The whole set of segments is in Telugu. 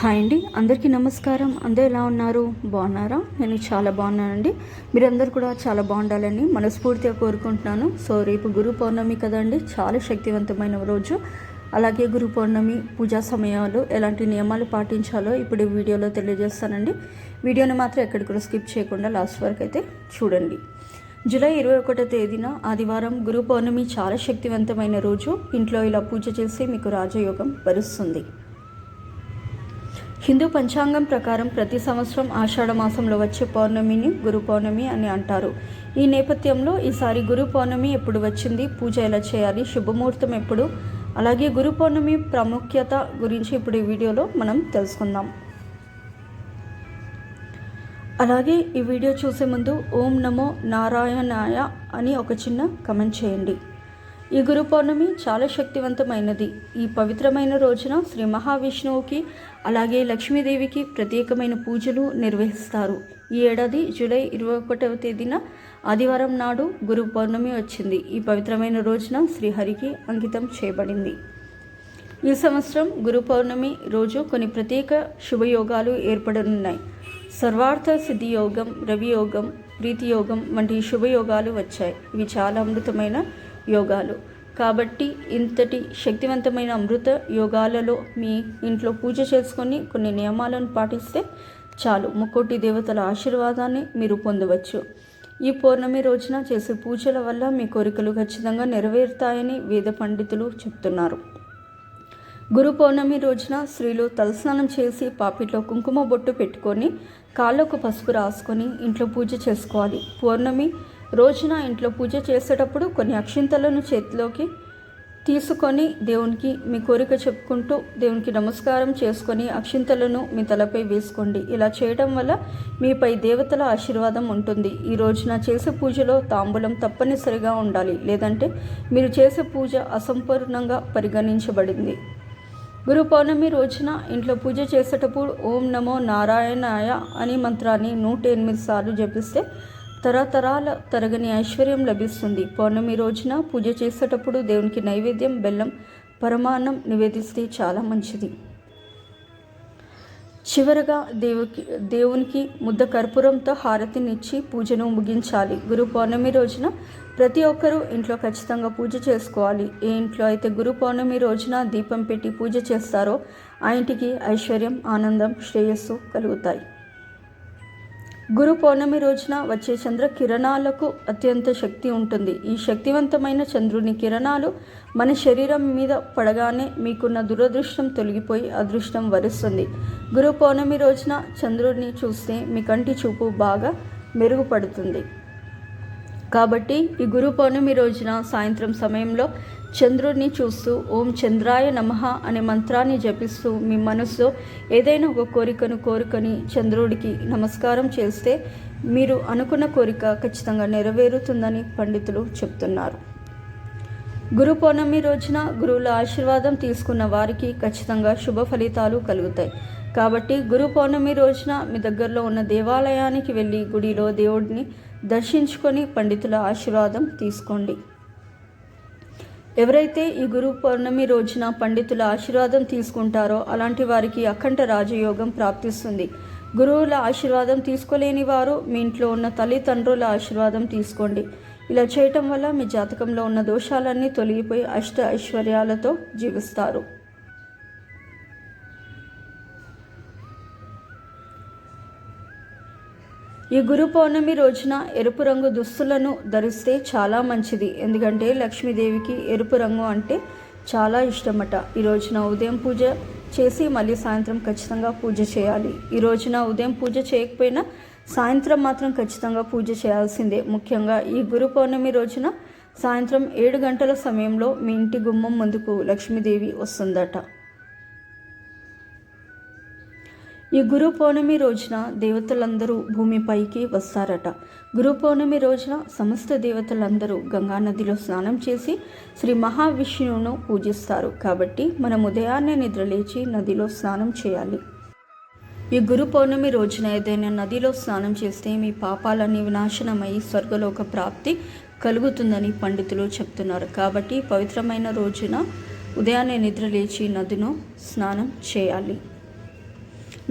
హాయ్ అండి. అందరికీ నమస్కారం. అందరూ ఎలా ఉన్నారు? బాగున్నారా? నేను చాలా బాగున్నానండి. మీరందరూ కూడా చాలా బాగుండాలని మనస్ఫూర్తిగా కోరుకుంటున్నాను. సో రేపు గురు పౌర్ణమి కదండి చాలా శక్తివంతమైన రోజు. అలాగే గురు పౌర్ణమి పూజా సమయాలు ఎలాంటి నియమాలు పాటించాలో ఇప్పుడు వీడియోలో తెలియజేస్తానండి. వీడియోని మాత్రం ఎక్కడికి కూడా స్కిప్ చేయకుండా లాస్ట్ వరకు అయితే చూడండి. జూలై ఇరవై ఒకటో తేదీన ఆదివారం గురు పౌర్ణమి చాలా శక్తివంతమైన రోజు. ఇంట్లో ఇలా పూజ చేసి మీకు రాజయోగం వరుస్తుంది. హిందూ పంచాంగం ప్రకారం ప్రతి సంవత్సరం ఆషాఢ మాసంలో వచ్చే పౌర్ణమిని గురు పౌర్ణమి అని అంటారు. ఈ నేపథ్యంలో ఈసారి గురు పౌర్ణమి ఎప్పుడు వచ్చింది పూజ ఎలా చేయాలి శుభముహూర్తం ఎప్పుడు? అలాగే గురు పౌర్ణమి ప్రాముఖ్యత గురించి ఇప్పుడు ఈ వీడియోలో మనం తెలుసుకుందాం. అలాగే ఈ వీడియో చూసే ముందు ఓం నమో నారాయణాయ అని ఒక చిన్న కమెంట్ చేయండి. ఈ గురు పౌర్ణమి చాలా శక్తివంతమైనది. ఈ పవిత్రమైన రోజున శ్రీ మహావిష్ణువుకి అలాగే లక్ష్మీదేవికి ప్రత్యేకమైన పూజలు నిర్వహిస్తారు. ఈ ఏడాది జూలై ఇరవై ఒకటవ తేదీన ఆదివారం నాడు గురు పౌర్ణమి వచ్చింది. ఈ పవిత్రమైన రోజున శ్రీహరికి అంకితం చేయబడింది. ఈ సంవత్సరం గురు పౌర్ణమి రోజు కొన్ని ప్రత్యేక శుభయోగాలు ఏర్పడనున్నాయి. సర్వార్థ సిద్ధి యోగం రవియోగం ప్రీతియోగం వంటి శుభయోగాలు వచ్చాయి. ఇవి చాలా అమృతమైన యోగాలు. కాబట్టి ఇంతటి శక్తివంతమైన అమృత యోగాలలో మీ ఇంట్లో పూజ చేసుకొని కొన్ని నియమాలను పాటిస్తే చాలు. ముక్కోటి దేవతల ఆశీర్వాదాన్ని మీరు పొందవచ్చు. ఈ పౌర్ణమి రోజున చేసే పూజల వల్ల మీ కోరికలు ఖచ్చితంగా నెరవేరుతాయని వేద పండితులు చెప్తున్నారు. గురు పౌర్ణమి రోజున స్త్రీలు తలస్నానం చేసి పాపిట్లో కుంకుమ బొట్టు పెట్టుకొని కాళ్ళకు పసుపు రాసుకొని ఇంట్లో పూజ చేసుకోవాలి. పౌర్ణమి రోజున ఇంట్లో పూజ చేసేటప్పుడు కొన్ని అక్షింతలను చేతిలోకి తీసుకొని దేవునికి మీ కోరిక చెప్పుకుంటూ దేవునికి నమస్కారం చేసుకొని అక్షింతలను మీ తలపై వేసుకోండి. ఇలా చేయడం వల్ల మీపై దేవతల ఆశీర్వాదం ఉంటుంది. ఈ రోజున చేసే పూజలో తాంబూలం తప్పనిసరిగా ఉండాలి. లేదంటే మీరు చేసే పూజ అసంపూర్ణంగా పరిగణించబడింది. గురు పౌర్ణమి రోజున ఇంట్లో పూజ చేసేటప్పుడు ఓం నమో నారాయణాయ అని మంత్రాన్ని నూట ఎనిమిది సార్లు జపిస్తే తరతరాల తరగని ఐశ్వర్యం లభిస్తుంది. పౌర్ణమి రోజున పూజ చేసేటప్పుడు దేవునికి నైవేద్యం బెల్లం పరమాన్నం నివేదిస్తే చాలా మంచిది. చివరగా దేవుకి దేవునికి ముద్ద కర్పూరంతో హారతినిచ్చి పూజను ముగించాలి. గురు పౌర్ణమి రోజున ప్రతి ఒక్కరూ ఇంట్లో ఖచ్చితంగా పూజ చేసుకోవాలి. ఏ ఇంట్లో అయితే గురు పౌర్ణమి రోజున దీపం పెట్టి పూజ చేస్తారో ఆ ఇంటికి ఐశ్వర్యం ఆనందం శ్రేయస్సు కలుగుతాయి. గురు పౌర్ణమి రోజున వచ్చే చంద్ర కిరణాలకు అత్యంత శక్తి ఉంటుంది. ఈ శక్తివంతమైన చంద్రుని కిరణాలు మన శరీరం మీద పడగానే మీకున్న దురదృష్టం తొలగిపోయి అదృష్టం వరుస్తుంది. గురు పౌర్ణమి రోజున చంద్రుడిని చూస్తే మీ కంటి చూపు బాగా మెరుగుపడుతుంది. కాబట్టి ఈ గురు పౌర్ణమి రోజున సాయంత్రం సమయంలో చంద్రుడిని చూస్తూ ఓం చంద్రాయ నమః అనే మంత్రాన్ని జపిస్తూ మీ మనసులో ఏదైనా ఒక కోరికను కోరుకొని చంద్రుడికి నమస్కారం చేస్తే మీరు అనుకున్న కోరిక ఖచ్చితంగా నెరవేరుతుందని పండితులు చెప్తున్నారు. గురు పౌర్ణమి రోజున గురువుల ఆశీర్వాదం తీసుకున్న వారికి ఖచ్చితంగా శుభ ఫలితాలు కలుగుతాయి. కాబట్టి గురు పౌర్ణమి రోజున మీ దగ్గరలో ఉన్న దేవాలయానికి వెళ్ళి గుడిలో దేవుడిని దర్శించుకొని పండితుల ఆశీర్వాదం తీసుకోండి. ఎవరైతే ఈ గురు పౌర్ణమి రోజున పండితుల ఆశీర్వాదం తీసుకుంటారో అలాంటి వారికి అఖండ రాజయోగం ప్రాప్తిస్తుంది. గురువుల ఆశీర్వాదం తీసుకోలేని వారు మీ ఇంట్లో ఉన్న తల్లిదండ్రుల ఆశీర్వాదం తీసుకోండి. ఇలా చేయటం వల్ల మీ జాతకంలో ఉన్న దోషాలన్నీ తొలగిపోయి అష్ట ఐశ్వర్యాలతో జీవిస్తారు. ఈ గురు పౌర్ణమి రోజున ఎరుపు రంగు దుస్తులను ధరిస్తే చాలా మంచిది. ఎందుకంటే లక్ష్మీదేవికి ఎరుపు రంగు అంటే చాలా ఇష్టమట. ఈ రోజున ఉదయం పూజ చేసి మళ్ళీ సాయంత్రం ఖచ్చితంగా పూజ చేయాలి. ఈ రోజున ఉదయం పూజ చేయకపోయినా సాయంత్రం మాత్రం ఖచ్చితంగా పూజ చేయాల్సిందే. ముఖ్యంగా ఈ గురు పౌర్ణమి రోజున సాయంత్రం ఏడు గంటల సమయంలో మీ ఇంటి గుమ్మం ముందుకు లక్ష్మీదేవి వస్తుందట. ఈ గురు పౌర్ణమి రోజున దేవతలందరూ భూమిపైకి వస్తారట. గురు పౌర్ణమి రోజున సమస్త దేవతలందరూ గంగా నదిలో స్నానం చేసి శ్రీ మహావిష్ణువును పూజిస్తారు. కాబట్టి మనం ఉదయాన్నే నిద్రలేచి నదిలో స్నానం చేయాలి. ఈ గురు పౌర్ణమి రోజున ఏదైనా నదిలో స్నానం చేస్తే మీ పాపాలన్నీ వినాశనమై స్వర్గలోక ప్రాప్తి కలుగుతుందని పండితులు చెప్తున్నారు. కాబట్టి పవిత్రమైన రోజున ఉదయాన్నే నిద్రలేచి నదిను స్నానం చేయాలి.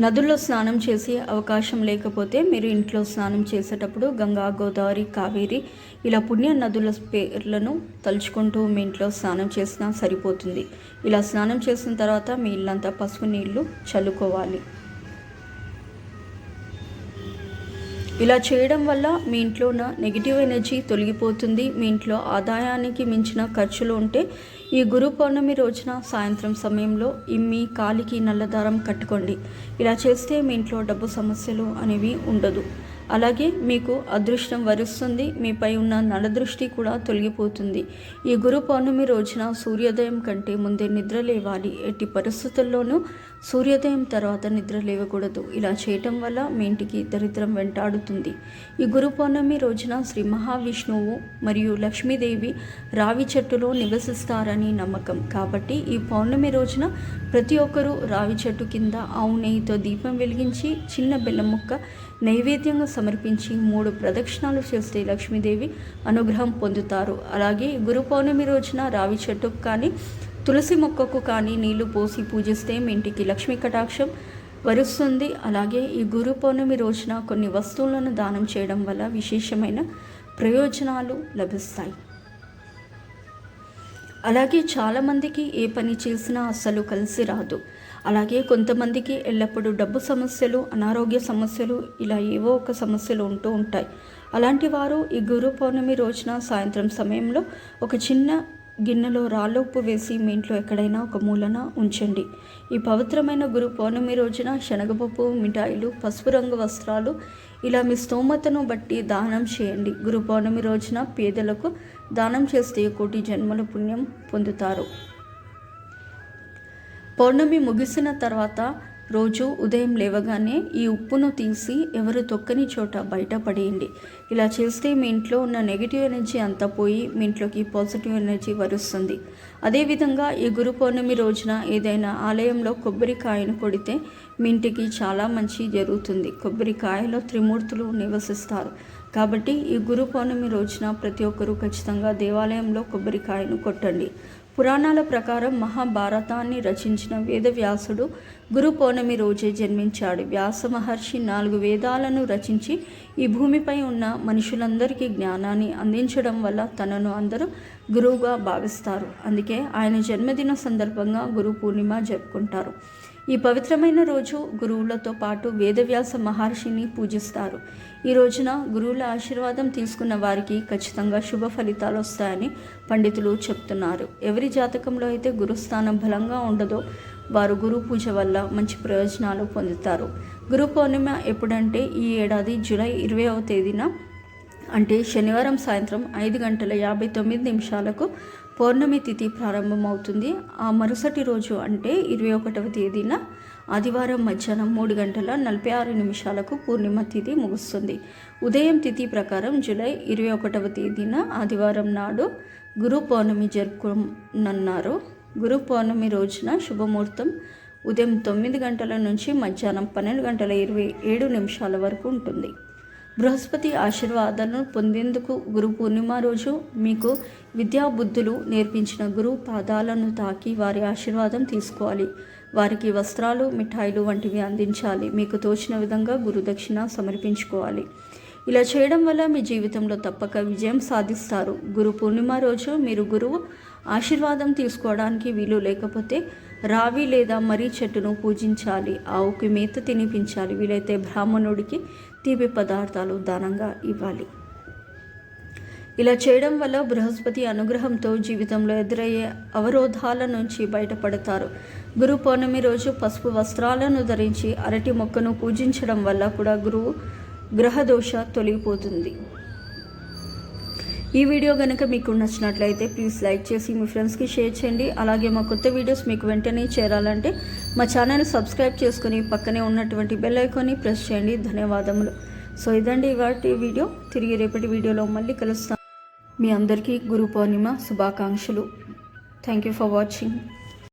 నదుల్లో స్నానం చేసే అవకాశం లేకపోతే మీరు ఇంట్లో స్నానం చేసేటప్పుడు గంగా గోదావరి కావేరి ఇలా పుణ్య నదుల పేర్లను తలుచుకుంటూ మీ ఇంట్లో స్నానం చేసినా సరిపోతుంది. ఇలా స్నానం చేసిన తర్వాత మీ ఇల్లంతా పసుపు నీళ్ళు చల్లుకోవాలి. ఇలా చేయడం వల్ల మీ ఇంట్లో ఉన్న నెగిటివ్ ఎనర్జీ తొలగిపోతుంది. మీ ఇంట్లో ఆదాయానికి మించిన ఖర్చులు ఉంటే ఈ గురు పౌర్ణమి రోజున సాయంత్రం సమయంలో మీ కాలికి నల్లదారం కట్టుకోండి. ఇలా చేస్తే మీ ఇంట్లో డబ్బు సమస్యలు అనేవి ఉండదు. అలాగే మీకు అదృష్టం వరుస్తుంది. మీపై ఉన్న నడదృష్టి కూడా తొలగిపోతుంది. ఈ గురు పౌర్ణమి రోజున సూర్యోదయం కంటే ముందే నిద్ర లేవాలి. ఎట్టి పరిస్థితుల్లోనూ సూర్యోదయం తర్వాత నిద్ర లేవకూడదు. ఇలా చేయటం వల్ల మీ ఇంటికి దరిద్రం వెంటాడుతుంది. ఈ గురు పౌర్ణమి రోజున శ్రీ మహావిష్ణువు మరియు లక్ష్మీదేవి రావి చెట్టులో నివసిస్తారని నమ్మకం. కాబట్టి ఈ పౌర్ణమి రోజున ప్రతి ఒక్కరూ రావి చెట్టు కింద ఆవు నెయ్యితో దీపం వెలిగించి చిన్న బెల్లం ముక్క నైవేద్యంగా సమర్పించి మూడు ప్రదక్షిణాలు చేస్తే లక్ష్మీదేవి అనుగ్రహం పొందుతారు. అలాగే గురు పౌర్ణమి రోజున రావి చెట్టుకు కానీ తులసి మొక్కకు కానీ నీళ్ళు పోసి పూజిస్తే మీ ఇంటికి లక్ష్మీ కటాక్షం వరుస్తుంది. అలాగే ఈ గురు పౌర్ణమి రోజున కొన్ని వస్తువులను దానం చేయడం వల్ల విశేషమైన ప్రయోజనాలు లభిస్తాయి. అలాగే చాలామందికి ఏ పని చేసినా అస్సలు కలిసి రాదు. అలాగే కొంతమందికి ఎల్లప్పుడూ డబ్బు సమస్యలు అనారోగ్య సమస్యలు ఇలా ఏవో ఒక సమస్యలు ఉంటూ ఉంటాయి. అలాంటి వారు ఈ గురు పౌర్ణమి రోజున సాయంత్రం సమయంలో ఒక చిన్న గిన్నెలో రాళ్ళుప్పు వేసి మీ ఇంట్లో ఎక్కడైనా ఒక మూలన ఉంచండి. ఈ పవిత్రమైన గురు పౌర్ణమి రోజున శనగపప్పు మిఠాయిలు పసుపు రంగు వస్త్రాలు ఇలా మీ స్తోమతను బట్టి దానం చేయండి. గురు పౌర్ణమి రోజున పేదలకు దానం చేస్తే కోటి జన్మల పుణ్యం పొందుతారు. పౌర్ణమి ముగిసిన తర్వాత రోజు ఉదయం లేవగానే ఈ ఉప్పును తీసి ఎవరు తొక్కని చోట బయట పడేయండి. ఇలా చేస్తే మీ ఇంట్లో ఉన్న నెగిటివ్ ఎనర్జీ అంతా పోయి మీ ఇంట్లోకి పాజిటివ్ ఎనర్జీ వరుస్తుంది. అదేవిధంగా ఈ గురు పౌర్ణమి రోజున ఏదైనా ఆలయంలో కొబ్బరికాయను కొడితే మీ ఇంటికి చాలా మంచి జరుగుతుంది. కొబ్బరికాయలో త్రిమూర్తులు నివసిస్తారు. కాబట్టి ఈ గురు పౌర్ణమి రోజున ప్రతి ఒక్కరూ ఖచ్చితంగా దేవాలయంలో కొబ్బరికాయను కొట్టండి. పురాణాల ప్రకారం మహాభారతాన్ని రచించిన వేదవ్యాసుడు గురు పౌర్ణమి రోజే జన్మించాడు. వ్యాస మహర్షి నాలుగు వేదాలను రచించి ఈ భూమిపై ఉన్న మనుషులందరికీ జ్ఞానాన్ని అందించడం వల్ల తనను అందరూ గురువుగా భావిస్తారు. అందుకే ఆయన జన్మదిన సందర్భంగా గురు పూర్ణిమ జరుపుకుంటారు. ఈ పవిత్రమైన రోజు గురువులతో పాటు వేదవ్యాస మహర్షిని పూజిస్తారు. ఈ రోజున గురువుల ఆశీర్వాదం తీసుకున్న వారికి ఖచ్చితంగా శుభ ఫలితాలు వస్తాయని పండితులు చెప్తున్నారు. ఎవరి జాతకంలో అయితే గురుస్థానం బలంగా ఉండదో వారు గురు పూజ వల్ల మంచి ప్రయోజనాలు పొందుతారు. గురు పౌర్ణిమ ఎప్పుడంటే ఈ ఏడాది జూలై ఇరవైవ తేదీన అంటే శనివారం సాయంత్రం ఐదు గంటల యాభై తొమ్మిది నిమిషాలకు పౌర్ణమి తిథి ప్రారంభమవుతుంది. ఆ మరుసటి రోజు అంటే ఇరవై ఒకటవ తేదీన ఆదివారం మధ్యాహ్నం మూడు గంటల నలభై ఆరు నిమిషాలకు పూర్ణిమ తిథి ముగుస్తుంది. ఉదయం తిథి ప్రకారం జూలై ఇరవై ఒకటవ తేదీన ఆదివారం నాడు గురు పౌర్ణమి జరుపుకున్నారు గురు పౌర్ణమి రోజున శుభముహూర్తం ఉదయం తొమ్మిది గంటల నుంచి మధ్యాహ్నం పన్నెండు గంటల ఇరవై ఏడు నిమిషాల వరకు ఉంటుంది. బృహస్పతి ఆశీర్వాదాలను పొందేందుకు గురు పూర్ణిమ రోజు మీకు విద్యాబుద్ధులు నేర్పించిన గురు పాదాలను తాకి వారి ఆశీర్వాదం తీసుకోవాలి. వారికి వస్త్రాలు మిఠాయిలు వంటివి అందించాలి. మీకు తోచిన విధంగా గురుదక్షిణ సమర్పించుకోవాలి. ఇలా చేయడం వల్ల మీ జీవితంలో తప్పక విజయం సాధిస్తారు. గురు పూర్ణిమ రోజు మీరు గురువు ఆశీర్వాదం తీసుకోవడానికి వీలు లేకపోతే రావి లేదా మరీ చెట్టును పూజించాలి. ఆవుకి మేత తినిపించాలి. వీలైతే బ్రాహ్మణుడికి తీపి పదార్థాలు దానంగా ఇవ్వాలి. ఇలా చేయడం వల్ల బృహస్పతి అనుగ్రహంతో జీవితంలో ఎదురయ్యే అవరోధాల నుంచి బయటపడతారు. గురు పౌర్ణమి రోజు పసుపు వస్త్రాలను ధరించి అరటి మొక్కను పూజించడం వల్ల కూడా గురువు గ్రహదోష తొలగిపోతుంది. ఈ వీడియో కనుక మీకు నచ్చినట్లయితే ప్లీజ్ లైక్ చేసి మీ ఫ్రెండ్స్కి షేర్ చేయండి. అలాగే మా కొత్త వీడియోస్ మీకు వెంటనే చేరాలంటే మా ఛానల్ సబ్స్క్రైబ్ చేసుకుని పక్కనే ఉన్నటువంటి బెల్ ఐకాన్ని ప్రెస్ చేయండి. ధన్యవాదములు. సో ఇదండి ఇవాటి వీడియో. తిరిగి రేపటి వీడియోలో మళ్ళీ కలుస్తాను మీ అందరికీ గురు పౌర్ణిమ శుభాకాంక్షలు. Thank you for watching.